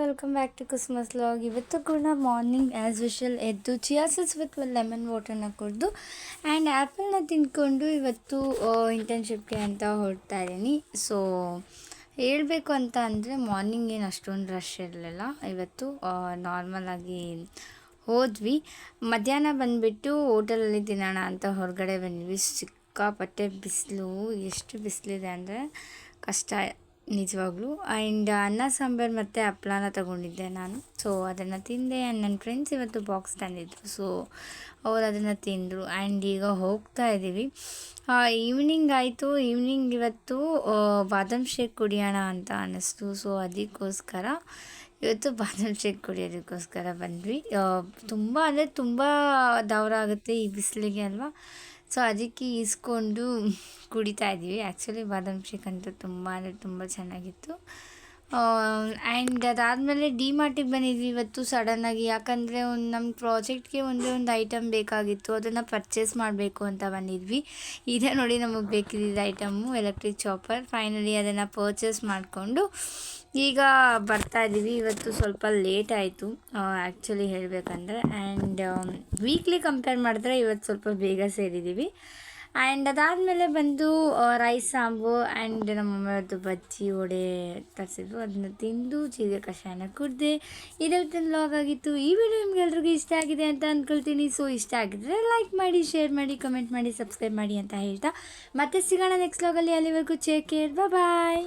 Welcome back to Christmas log ಇವತ್ತು ಕೂಡ morning as whistle ಎದ್ದು ಚಿಯಾಸಸ್ ವಿತ್ ಲೆಮನ್ ವಾಟರ್ನ ಕುಡಿದು ಆ್ಯಂಡ್ ಆ್ಯಪಲ್ನ ತಿಂದ್ಕೊಂಡು ಇವತ್ತು ಇಂಟರ್ನ್ಶಿಪ್ಗೆ ಅಂತ ಹೊರಡ್ತಾ ಇದ್ದೀನಿ. ಸೊ ಹೇಳಬೇಕು ಅಂತ ಅಂದರೆ ಮಾರ್ನಿಂಗ್ ಏನು ಅಷ್ಟೊಂದು ರಶ್ ಇರಲಿಲ್ಲ. ಇವತ್ತು ನಾರ್ಮಲಾಗಿ ಹೋದ್ವಿ. ಮಧ್ಯಾಹ್ನ ಬಂದುಬಿಟ್ಟು ಹೋಟೆಲಲ್ಲಿ ತಿನ್ನೋಣ ಅಂತ ಹೊರಗಡೆ ಬಂದ್ವಿ. ಸಿಕ್ಕಾಪಟ್ಟೆ ಬಿಸಿಲು, ಎಷ್ಟು ಬಿಸಿಲಿದೆ ಅಂದರೆ ಕಷ್ಟ. ನಿಜವಾಗ್ಲೂ. ಆ್ಯಂಡ್ ಅನ್ನ, ಸಾಂಬಾರು ಮತ್ತು ಹಪ್ಪಳನ ತಗೊಂಡಿದ್ದೆ ನಾನು. ಸೊ ಅದನ್ನು ತಿಂದೆ ಆ್ಯಂಡ್ ನನ್ನ ಫ್ರೆಂಡ್ಸ್ ಇವತ್ತು ಬಾಕ್ಸ್ ತಂದಿದ್ರು. ಸೊ ಅವ್ರು ಅದನ್ನು ತಿಂದರು. ಆ್ಯಂಡ್ ಈಗ ಹೋಗ್ತಾ ಇದ್ದೀವಿ ಈವ್ನಿಂಗ್ ಆಯಿತು. ಈವ್ನಿಂಗ್ ಇವತ್ತು ಬಾದಾಮ್ ಶೇಕ್ ಕುಡಿಯೋಣ ಅಂತ ಅನ್ನಿಸ್ತು. ಸೊ ಅದಕ್ಕೋಸ್ಕರ ಇವತ್ತು ಬಾದಾಮ್ ಶೇಕ್ ಕುಡಿಯೋದಕ್ಕೋಸ್ಕರ ಬಂದ್ವಿ. ತುಂಬ ಅಂದರೆ ತುಂಬ ದವರ ಆಗುತ್ತೆ ಈ ಬಿಸಿಲಿಗೆ ಅಲ್ವಾ? ಸೊ ಅದಕ್ಕೆ ಈಸ್ಕೊಂಡು ಕುಡಿತಾ ಇದ್ದೀವಿ. ಆ್ಯಕ್ಚುಲಿ ಬಾದಾಮ್ ಶೇಕ್ ಅಂತೂ ತುಂಬ ಅಂದರೆ ತುಂಬ ಚೆನ್ನಾಗಿತ್ತು. ಆ್ಯಂಡ್ ಅದಾದಮೇಲೆ ಡಿ ಮಾರ್ಟಿಗೆ ಬಂದಿದ್ವಿ ಇವತ್ತು ಸಡನ್ನಾಗಿ ಯಾಕಂದರೆ ಒಂದು ನಮ್ಮ ಪ್ರಾಜೆಕ್ಟ್ಗೆ ಒಂದೇ ಒಂದು ಐಟಮ್ ಬೇಕಾಗಿತ್ತು. ಅದನ್ನು ಪರ್ಚೇಸ್ ಮಾಡಬೇಕು ಅಂತ ಬಂದಿದ್ವಿ. ಇದೇ ನೋಡಿ ನಮಗೆ ಬೇಕಿದ್ದ ಐಟಮ್ಮು ಎಲೆಕ್ಟ್ರಿಕ್ ಚಾಪರ್ ಫೈನಲಿ ಅದನ್ನು ಪರ್ಚೇಸ್ ಮಾಡಿಕೊಂಡು ಈಗ ಬರ್ತಾ ಇದ್ದೀವಿ ಇವತ್ತು ಸ್ವಲ್ಪ ಲೇಟ್ ಆಯಿತು ಆ್ಯಕ್ಚುಲಿ ಹೇಳಬೇಕಂದ್ರೆ. ಆ್ಯಂಡ್ ವೀಕ್ಲಿ ಕಂಪೇರ್ ಮಾಡಿದ್ರೆ ಇವತ್ತು ಸ್ವಲ್ಪ ಬೇಗ ಸೇರಿದ್ದೀವಿ ಆ್ಯಂಡ್ ಅದಾದಮೇಲೆ ಬಂದು ರೈಸ್ ಸಾಂಬು ಆ್ಯಂಡ್ ನಮ್ಮಮ್ಮದ್ದು ಬಜ್ಜಿ ವಡೆ ತರಿಸಿದ್ರು. ಅದನ್ನ ತಿಂದು ಚೀಗೆ ಕಷಾಯನ ಕುಡಿದೆ ಇವತ್ತಿನ ಲಾಗ್ ಆಗಿತ್ತು. ಈ ವಿಡಿಯೋ ನಿಮ್ಗೆ ಎಲ್ರಿಗೂ ಇಷ್ಟ ಆಗಿದೆ ಅಂತ ಅಂದ್ಕೊಳ್ತೀನಿ ಸೊ ಇಷ್ಟ ಆಗಿದ್ರೆ ಲೈಕ್ ಮಾಡಿ ಶೇರ್ ಮಾಡಿ ಕಮೆಂಟ್ ಮಾಡಿ ಸಬ್ಸ್ಕ್ರೈಬ್ ಮಾಡಿ ಅಂತ ಹೇಳ್ತಾ. ಮತ್ತೆ ಸಿಗೋಣ ನೆಕ್ಸ್ಟ್ ಲಾಗಲ್ಲಿ ಅಲ್ಲಿವರೆಗೂ ಚೇಕ್ ಕೇರ್ ಬಾಯ್